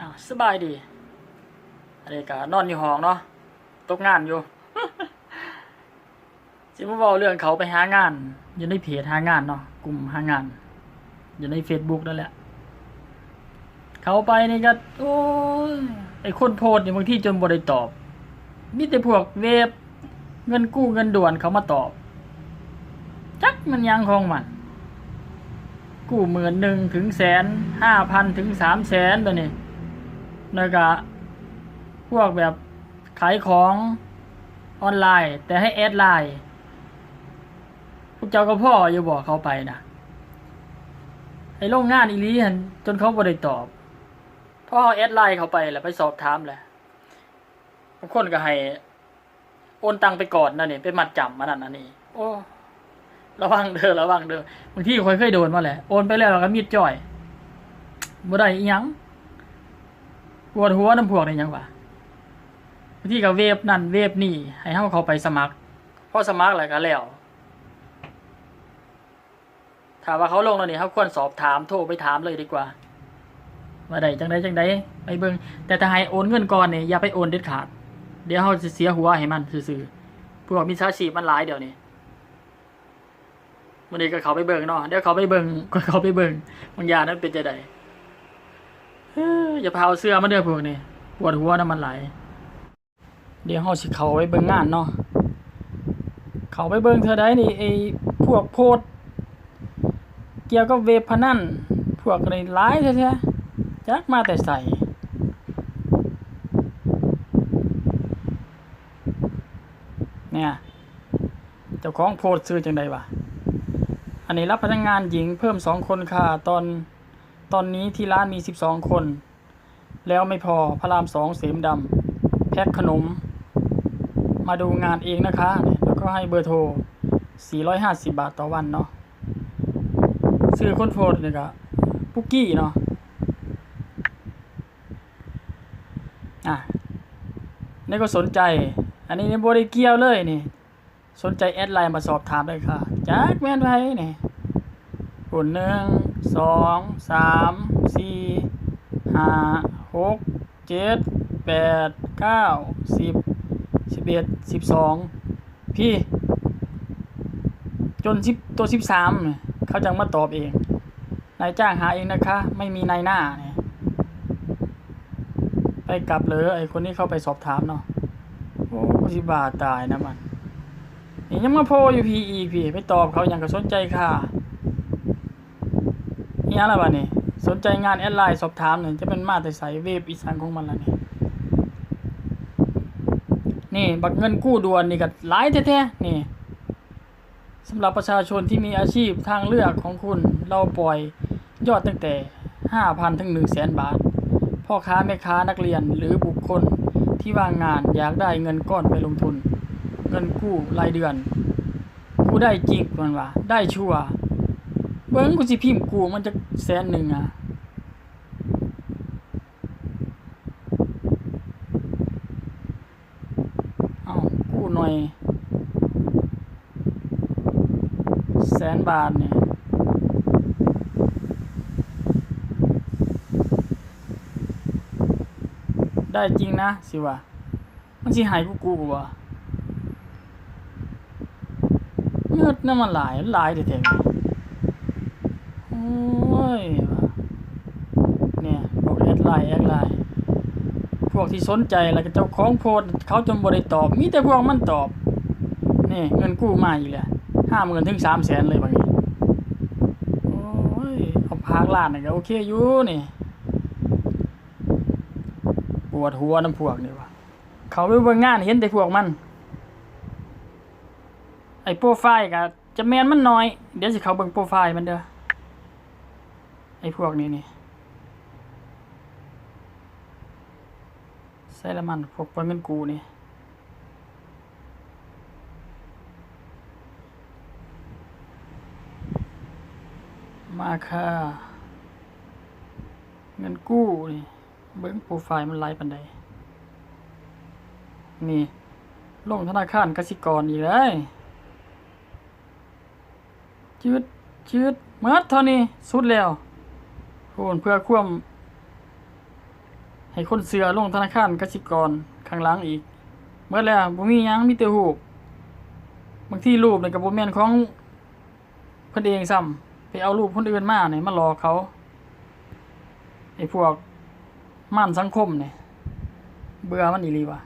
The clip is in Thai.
อ้าวสบายดีอันนี้ก็นอนอยู่ห้องเนาะตกงานอยู่ สิมาเว้าเรื่องเขาไปหางาน อยู่ในเพจหางานเนาะกลุ่มหางาน อยู่ใน Facebook นั่นแหละ เขาไปนี่ก็โอ้ยไอคนโพสต์นี่ยบางที่จนบ่ได้ตอบมีแต่พวกเว็บเงินกู้เงินด่วนเขามาตอบ จักมันยังของมัน กู้หมื่นหนึ่งถึงแสนห้าพันถึงสามแสนตัวนี้ แล้วก็พวกแบบขายของออนไลน์ แต่ให้แอดไลน์พวกเจ้าก็พ่ออย่าบอกเขาไปนะไอ้โรงงานอีลีหันจนเขาบ่ได้ตอบพ่อแอดไลน์เขาไปแหละไปสอบถามแหละบางคนก็ให้โอนตังไปก่อนนั่นนี่ไปมัดจำมานั่นอันนี้ โอ้ระวังเด้อระวังเด้อบางที่คอยเคยโดนมาแหละโอนไปแล้วก็มีดจ่อยบ่ได้อีหยัง ปวดหัวน้ำพวกนี่ยังวะบางทีก็เวฟนั่นเวฟนี่ ให้เฮาเขาไปสมัครพอสมัครแล้วก็แล้วถ้าว่าเขาลงแล้วนี่เขาควรสอบถามโทรไปถามเลยดีกว่าว่าใดจังใดจังใดไปเบิ่งแต่ถ้าให้โอนเงินก่อนเนี่ยอย่าไปโอนเด็ดขาด เดี๋ยวเขาจะเสียหัวให้มันซื่อๆพวกมิจฉาชีพมันหลายเดี๋ยวนี้วันนี้ก็เขาไปเบิ่งเนาะเดี๋ยวเขาไปเบิ่งก็เขาไปเบิ่งบางอย่างนั้นเป็นจะไดเอย่าพาเอาเสื้อมาเด้อพวกนี้ปวดหัวน้ำมันไหล เดี๋ยวเขาสิเขาไปเบิ่งงานเนาะเขาไปเบิ่งเธอได้นี่ไอ้พวกโพสต์เกี่ยวกับเวบพนันพวกอะไรหลายแท้ๆจักมาแต่ใส่เนี่ยเจ้าของโพสซื้อจังใดวะอันนี้รับพนักงานหญิงเพิ่มสองคนค่ะตอนตอนนี้ที่ร้านมีสิบสองคน แล้วไม่พอพระรามสองเสมดำแพ็คขนม มาดูงานเองนะคะ แล้วก็ให้เบอร์โทร 450 บาทต่อวันเนาะซื้อคนโพสต์เนี่ยก็ปุกกี้เนาะอะนี่ก็สนใจ อันนี้นี่บริเกียวเลยนี่ สนใจแอดไลน์มาสอบถามเลยค่ะจากแม่นไว้นี่ปุ่นหนึ่งสองสามสี่ห้า หกเจ็ดแปดเก้าสิบสิบเอ็ดสิบสองพี่ จนสิบตัวสิบสามเขาจังมาตอบเอง นายจ้างหาเองนะคะ ไม่มีนายหน้าเนี่ยไปกลับเลยไอ้คนนี้เข้าไปสอบถามเนาะโอ้สิบาตายนะมันนี่ยังมาโพอยู่พีอีพี่ไปตอบเขาอย่างก็สนใจค่ะนี่อะไรบ้านี่ สนใจงานแอดไลน์สอบถามเนี่ยจะเป็นมาแต่ใสเว็บอีสานของมันละนี่นี่ บักเงินกู้ด่วนนี่ก็หลายแท้ๆนี่สำหรับประชาชนที่มีอาชีพทางเลือกของคุณ เราปล่อยยอดตั้งแต่ห้าพันถึงหนึ่งแสนบาท พ่อค้าแม่ค้านักเรียนหรือบุคคลที่ว่างงานอยากได้เงินก้อนไปลงทุน เงินกู้รายเดือน กู้ได้จริงมันว่า ได้ชัวร์ เบิ้งกูสิพิมพ์กูมันจะแสนหนึ่งอะเอ้ากูหน่อย แสนบาทเนี่ยได้จริงนะสิวะมันสิหายกูกูบ่เงือดน้ำมันหลายหลายเด็ดๆโอ้ ยเนี่ยบอกแอดไลน์แอดไลน์พวกที่สนใจแล้วก็เจ้าของโพสเขาจนบ่ได้ตอบ มีแต่พวกมันตอบนี่เงินกู้มาอีกแล้วห้าหมื่นถึงสามแสนเลยบางทีโอ้ยเอาพากล้านนี่ก็โอเคอยู่นี่ ปวดหัวน้ำพวกนี่วะเขาไปเบิ่งงานเห็นแต่พวกมัน ไอ้โปรไฟล์ก็จะแมนมันน้อย เดี๋ยวสิเขาเบิ่งโปรไฟล์มันเด้อ ไอ้พวกนี้นี่ใส่ละมันพวกปล่อยเงินกูนี่มาค่ะเงินกู้นี่เบิ้งโปรไฟล์มันไลฟ์ปันใดนี่ลงธนาคารกสิกรอีกเลยจืดจืดเมื่อเท่านี้สุดแล้ว โอนเพื่อควมให้คนเสือลงธนาคารกสิกรข้างหลังอีกเมื่อแล้วบ่มียังมีแต่รูปบางที่รูปนี่ก็บ่แม่นของเพิ่นเองซ้ำไปเอารูปคนอื่นมาเนี่ยมาหลอกเขาไอ้พวกม่านสังคมเนี่ยเบื่อมันอีหลีว่ะ